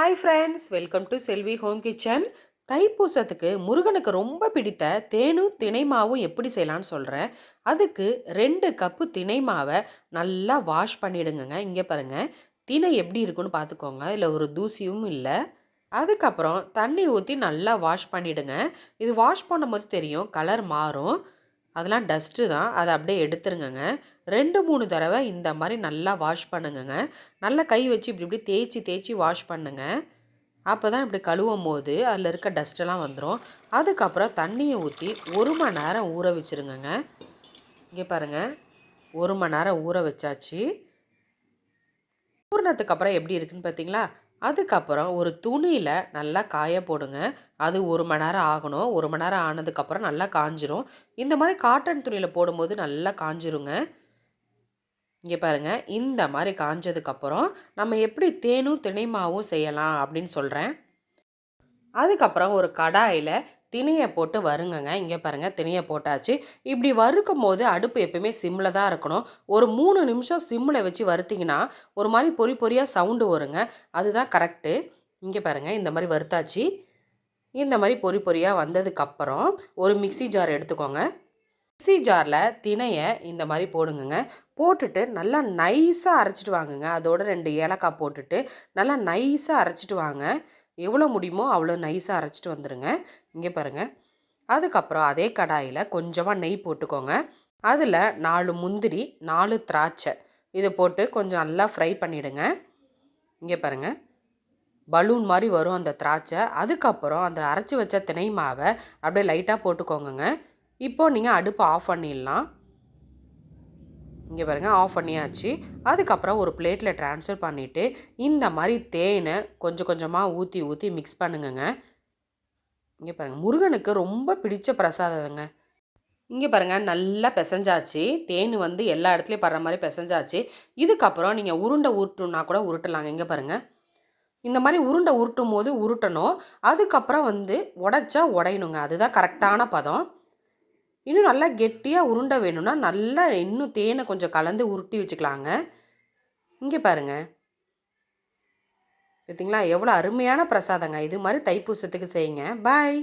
Hi friends welcome to Selvi home kitchen தைப்பூசத்துக்கு முருகனுக்கு ரொம்ப பிடித்த தேனும் தினைமாவும் எப்படி செய்யலான்னு சொல்கிறேன் அதுக்கு ரெண்டு கப்பு தினைமாவை நல்லா வாஷ் பண்ணிவிடுங்க இங்கே பாருங்கள் தினை எப்படி இருக்குன்னு பார்த்துக்கோங்க. இல்லை ஒரு தூசியும் இல்லை. அதுக்கப்புறம் தண்ணி ஊற்றி நல்லா வாஷ் பண்ணிவிடுங்க இது வாஷ் பண்ணும்போது தெரியும் கலர் மாறும். அதெல்லாம் டஸ்ட்டு தான். அதை அப்படியே எடுத்துருங்கங்க. ரெண்டு மூணு தடவை இந்த மாதிரி நல்லா வாஷ் பண்ணுங்கங்க. நல்லா கை வச்சு இப்படி இப்படி தேய்ச்சி தேய்ச்சி வாஷ் பண்ணுங்க. அப்போ தான் இப்படி கழுவும் போது அதில் இருக்க டஸ்ட்டெல்லாம் வந்துடும் அதுக்கப்புறம் தண்ணியை ஊற்றி ஒரு மணி நேரம் ஊற வச்சுருங்கங்க. இங்கே பாருங்கள் ஒரு மணி நேரம் ஊற வச்சாச்சு. ஊறினதுக்கு அப்புறம் எப்படி இருக்குன்னு பார்த்தீங்களா அதுக்கப்புறம் ஒரு துணியில் நல்லா காய போடுங்க. அது ஒரு மணி நேரம் ஆகணும். ஒரு மணி நேரம் ஆனதுக்கப்புறம் நல்லா காஞ்சிரும். இந்த மாதிரி காட்டன் துணியில் போடும்போது நல்லா காஞ்சிருங்க. இங்கே பாருங்கள் இந்த மாதிரி காஞ்சதுக்கப்புறம் நம்ம எப்படி தேனும் திணைமாவும் செய்யலாம் அப்படின்னு சொல்கிறேன் அதுக்கப்புறம் ஒரு கடாயில் திணியை போட்டு வருங்கங்க. இங்கே பாருங்கள் திணியை போட்டாச்சு. இப்படி வறுக்கும் போது அடுப்பு எப்பயுமே சிம்மில் தான் இருக்கணும். ஒரு மூணு நிமிஷம் சிம்மில் வச்சு வறுத்திங்கன்னா ஒரு மாதிரி பொறி பொறியாக சவுண்டு வருங்க. அதுதான் கரெக்டு இங்கே பாருங்கள் இந்த மாதிரி வறுத்தாச்சு. இந்த மாதிரி பொறி பொறியாக வந்ததுக்கப்புறம் ஒரு மிக்சி ஜார் எடுத்துக்கோங்க. மிக்சி ஜாரில் திணையை இந்த மாதிரி போடுங்கங்க. போட்டுட்டு நல்லா நைஸாக அரைச்சிட்டு வாங்குங்க. அதோட ரெண்டு ஏலக்காய் போட்டுட்டு நல்லா நைஸாக அரைச்சிட்டு வாங்க. எவ்வளோ முடியுமோ அவ்வளோ நைஸாக அரைச்சிட்டு வந்துடுங்க இங்கே பாருங்கள் அதுக்கப்புறம் அதே கடாயில் கொஞ்சமாக நெய் போட்டுக்கோங்க. அதில் நாலு முந்திரி நாலு திராட்சை. இதை போட்டு கொஞ்சம் நல்லா ஃப்ரை பண்ணிவிடுங்க இங்கே பாருங்கள் பலூன் மாதிரி வரும் அந்த திராட்சை. அதுக்கப்புறம் அந்த அரைச்சி வச்ச தினை மாவை அப்படியே லைட்டாக போட்டுக்கோங்க இப்போது நீங்கள் அடுப்பு ஆஃப் பண்ணிடலாம். இங்கே பாருங்கள் ஆஃப் பண்ணியாச்சு. அதுக்கப்புறம் ஒரு பிளேட்டில் ட்ரான்ஸ்ஃபர் பண்ணிவிட்டு இந்த மாதிரி தேனை கொஞ்சம் கொஞ்சமாக ஊற்றி ஊற்றி மிக்ஸ் பண்ணுங்கங்க. இங்கே பாருங்கள் முருகனுக்கு ரொம்ப பிடிச்ச பிரசாதங்க. இங்கே பாருங்கள் நல்லா பிசைஞ்சாச்சு. தேன் வந்து எல்லா இடத்துலையும் படுற மாதிரி பிசைஞ்சாச்சு. இதுக்கப்புறம் நீங்கள் உருண்டை உருட்டுனா கூட உருட்டலாங்க இங்கே பாருங்கள் இந்த மாதிரி உருண்டை உருட்டும் போது உருட்டணும். அதுக்கப்புறம் வந்து உடச்சா உடையணுங்க. அதுதான் கரெக்டான பதம். இன்னும் நல்லா கெட்டியாக உருண்டை வேணும்னா நல்லா இன்னும் தேனை கொஞ்சம் கலந்து உருட்டி வச்சுக்கலாங்க. இங்கே பாருங்கள் பார்த்தீங்களா எவ்வளோ அருமையான பிரசாதங்க. இது மாதிரி தைப்பூசத்துக்கு செய்யுங்க. பாய்